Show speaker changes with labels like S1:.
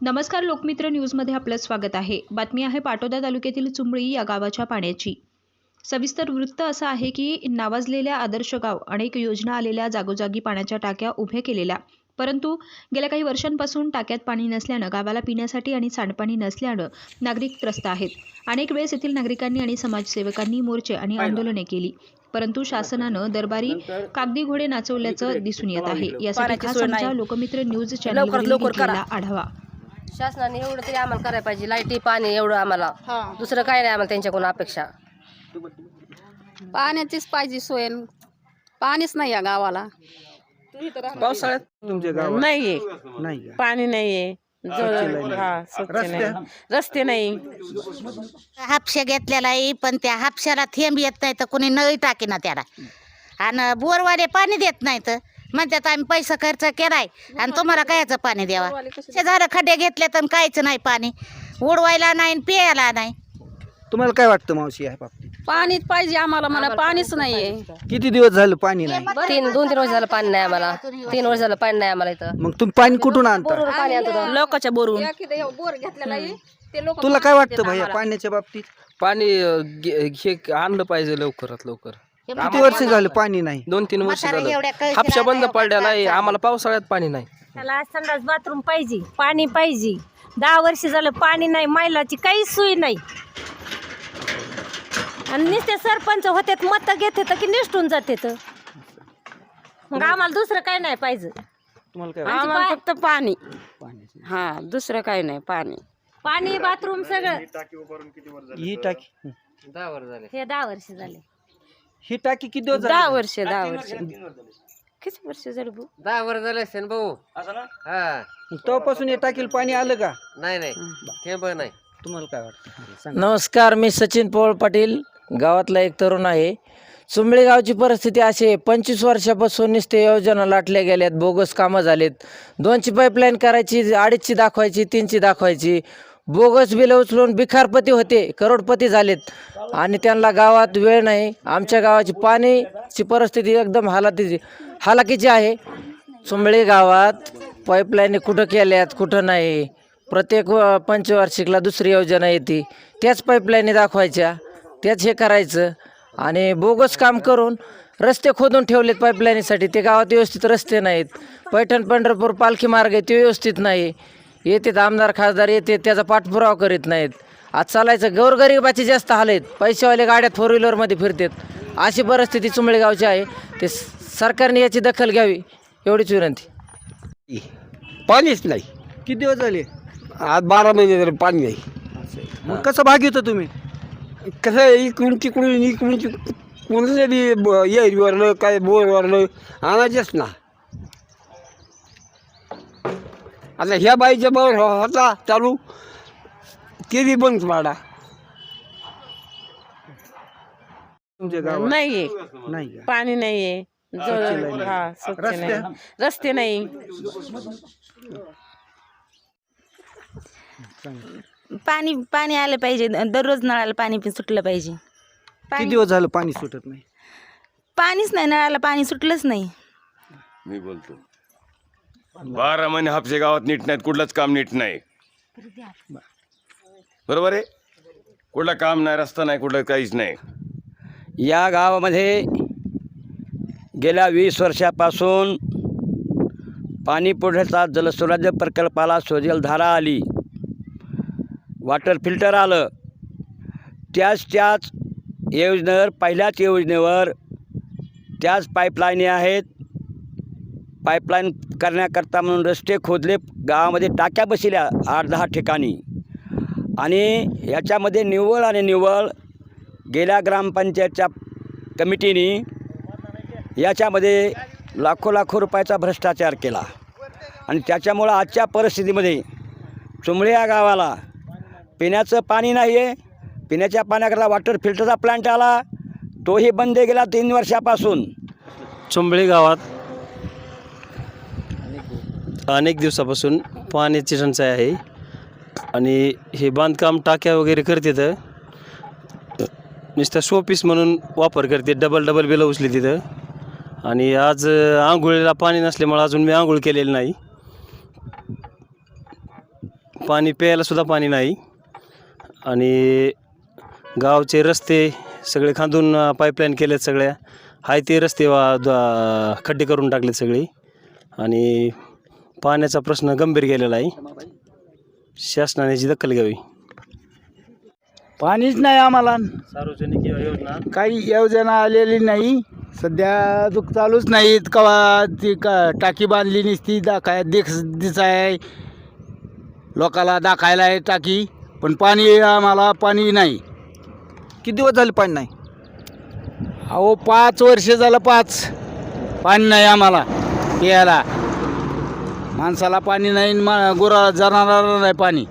S1: नमस्कार लोकमित्र न्यूजमध्ये आपलं स्वागत आहे. बातमी आहे पाटोदा तालुक्यातील चुंबळी या गावाच्या पाण्याची. सविस्तर वृत्त असं आहे की नावाजलेल्या आदर्श गाव अनेक योजना आलेल्या जागोजागी पाण्याच्या टाक्या उभ्या केलेल्या. परंतु गेल्या काही वर्षांपासून टाक्यात पाणी नसल्यानं गावाला पिण्यासाठी आणि सांडपाणी नसल्यानं नागरिक त्रस्त आहेत. अनेक वेळेस येथील नागरिकांनी आणि समाजसेवकांनी मोर्चे आणि आंदोलने केली. परंतु शासनानं दरबारी कागदी घोडे नाचवल्याचं दिसून येत आहे. यासाठी खास आमच्या. लोकमित्र न्यूज. घेतलेला आढावा.
S2: शासनाने एवढं तरी आम्हाला करायला पाहिजे. लाईटी पाणी एवढं आम्हाला. दुसरं काय नाही आम्हाला त्यांच्याकडून अपेक्षा.
S3: पाण्याचीच पाहिजे सोय. पाणीच नाही या गावाला.
S4: पावसाळ्यात
S5: तुमच्या गावात?
S6: नाहीये.
S5: नाही का?
S6: पाणी नाहीये. हा स्वच्छ
S5: रस्ते?
S6: नाही. रस्ते नाही.
S7: हापशा घेतलेला आहे पण त्या हापशाला थेंब येत नाही तर कोणी नळी टाकीना त्याला. आणि बोरवाले पाणी देत नाहीत. म्हणतात आम्ही पैसा खर्च केलाय आणि तुम्हाला कायचं पाणी द्यावा? ते झालं खड्डे घेतले तर काहीच नाही पाणी. उडवायला नाही आणि प्यायला नाही.
S5: तुम्हाला काय वाटतं मावशी या बाबतीत?
S3: पाणीच पाहिजे आम्हाला मला पाणीच नाहीये.
S5: किती दिवस झालं पाणी नाही?
S2: तीन दोन तीन वर्ष झालं पाणी नाही आम्हाला. तीन वर्ष झालं पाणी नाही आम्हाला इथं.
S5: मग तुम्ही पाणी कुठून आणता?
S2: पाणी आणतो
S4: लोकांच्या बोरून
S3: बोर घेतलेला आहे ते लोक
S5: तुला काय वाटतं भैया पाण्याच्या बाबतीत?
S8: पाणी अ, गे- हे आणलं पाहिजे लवकरात लवकर.
S5: किती वर्ष झालं पाणी नाही.
S8: दोन तीन वर्ष
S7: म्हातारे
S8: झालं.
S7: एवढ्या कळशीला
S8: हापशा बंद
S7: नाही,
S8: पडलेला आहे
S7: चालतं.
S8: आम्हाला पावसाळ्यात पाणी नाही.
S9: त्याला संडास बाथरूम पाहिजे पाणी पाहिजे. दहा वर्ष झालं पाणी नाही महिलाची काहीच सोय नाही. आणि नुसते सरपंच होते मत घेते तर की निष्ठून जाते तर मग आम्हाला दुसरं काय नाही पाहिजे.
S5: तुम्हाला काय वाटतं?
S6: आम्हाला फक्त पाणी. हा दुसरं काही नाही पाणी.
S9: पाणी बाथरूम सगळं.
S5: ही टाकी.
S8: दहा वर झाले.
S9: हे दहा वर्ष झाले.
S5: ही टाकी किती दिवस
S6: दहा
S5: झाली
S6: वर्ष दहा वर्ष. किती वर्ष झालं भाऊ?
S2: दहा वर्ष झाले असेल भाऊ. हा.
S5: मग तेव्हापासून या टाकीला पाणी आलं का?
S2: नाही नाही. हे बघ नाही.
S5: तुम्हाला काय वाटतं? सांगा.
S10: नमस्कार मी सचिन पवार पाटील गावातला एक तरुण आहे. चुंबळी गावची परिस्थिती अशी आहे पंचवीस वर्षापासून नुसते योजना लाटल्या गेल्यात बोगस कामं झालेत. दोनची पाईपलाईन करायची अडीचची दाखवायची तीनची दाखवायची. बोगस बिलं उचलून बिखारपती होते करोडपती झालेत. आणि त्यांना गावात वेळ नाही आमच्या गावाची पाणीची परिस्थिती एकदम हालातीची हालाकीची आहे. चुंबळी गावात पाईपलाईन कुठं केल्यात कुठं नाही. प्रत्येक व- पंचवार्षिकला दुसरी योजना येते. त्याच पाईपलाईनी दाखवायच्या त्याच हे करायचं. आणि बोगस काम करून रस्ते खोदून ठेवलेत पाईपलाईनीसाठी ते गावात व्यवस्थित रस्ते नाहीत. पैठण पंढरपूर पालखी मार्ग आहे ते व्यवस्थित नाही. येतात आमदार खासदार येते त्याचा पाठपुरावा करीत नाहीत. आज चालायचं गोरगरिबाचे जास्त हाल आहेत पैसेवाले गाड्यात फोर व्हीलरमध्ये फिरतात. अशी परिस्थिती चुंबळी गावची आहे. ते सरकारने याची दखल घ्यावी एवढीच विनंती.
S11: पाणीच नाही.
S5: किती दिवस झाले?
S11: आज बारा महिने तरी पाणी नाही.
S5: मग कसं भाग येतो तुम्ही?
S11: कसं आहे, इकडून तिकडून इकडून तिकडून कोणतं बी ब- येरीवरलं काय बोरवरलं आणायचंच ना. आता ह्या बाईच्या बोर होता चालू. बी बंद पाडा
S5: तुमच्या गावात.
S6: नाहीये.
S5: नाही का?
S6: पाणी नाहीये. हा स्वच्छ? नाही. रस्ते? नाही.
S7: पाणी पाणी आलं पाहिजे. दररोज नळाला पाणी पण सुटलं पाहिजे.
S5: किती दिवस झालं पाणी सुटत नाही?
S7: पाणीच नाही नळाला पाणी सुटलंच नाही.
S12: मी बोलतो. बारा महिने हापसे गावात नीट नाहीत कुठलंच काम नीट नाही. बरोबर आहे? कुठलं काम नाही रस्ता नाही कुठलं काहीच नाही.
S11: या गावामध्ये गेल्या वीस वर्षापासून पाणी पुरवठ्याचा जलस्वराज्य प्रकल्पाला धारा आली. वॉटर फिल्टर आलं. त्याच त्याच योजनेवर पहिल्याच योजनेवर त्याच पाईपलाईनी आहेत पाईपलाईन करण्याकरता म्हणून रस्ते खोदले गावामध्ये टाक्या बसल्या आठ दहा ठिकाणी. आणि याच्यामध्ये निव्वळ आणि निव्वळ गेल्या ग्रामपंचायतच्या कमिटीने याच्यामध्ये लाखो लाखो रुपयाचा भ्रष्टाचार केला. आणि त्याच्यामुळं आजच्या परिस्थितीमध्ये चुंबळे या गावाला पिण्याचं पाणी नाही आहे पिण्याच्या पाण्याकरता वॉटर फिल्टरचा प्लांट आला तोही बंद गेला तीन वर्षापासून.
S8: चुंबळी गावात अनेक दिवसापासून पाण्याची टंचाई आहे आणि हे बांधकाम टाक्या वगैरे करते तर नुसतं शोपीस म्हणून वापर करते डबल डबल बिलं उचली तिथं. आणि आज आंघोळीला पाणी नसल्यामुळं अजून मी आंघोळ केलेली नाही. पाणी प्यायलासुद्धा पाणी नाही. आणि गावचे रस्ते सगळे खांदून पाईपलाईन केलेत सगळ्या. हाय ते रस्ते वा द- खड्डे करून टाकलेत सगळे. आणि पाण्याचा प्रश्न गंभीर गेलेला आहे. शासनाने याची दखल घ्यावी.
S13: पाणीच नाही आम्हाला.
S8: सार्वजनिक योजना.
S13: काही योजना आलेली नाही. सध्या दुःख चालूच नाहीत कवा ती का टाकी बांधली नसती दाखाय देख दिसाय लोकाला दाखायला आहे टाकी पण पाणी आम्हाला पाणी नाही.
S5: किती दिवस झाले पाणी नाही?
S13: अहो पाच वर्ष झालं पाच. पाणी नाही आम्हाला प्यायला. माणसाला पाणी नाही मा गुरा जनावराला नाही पाणी.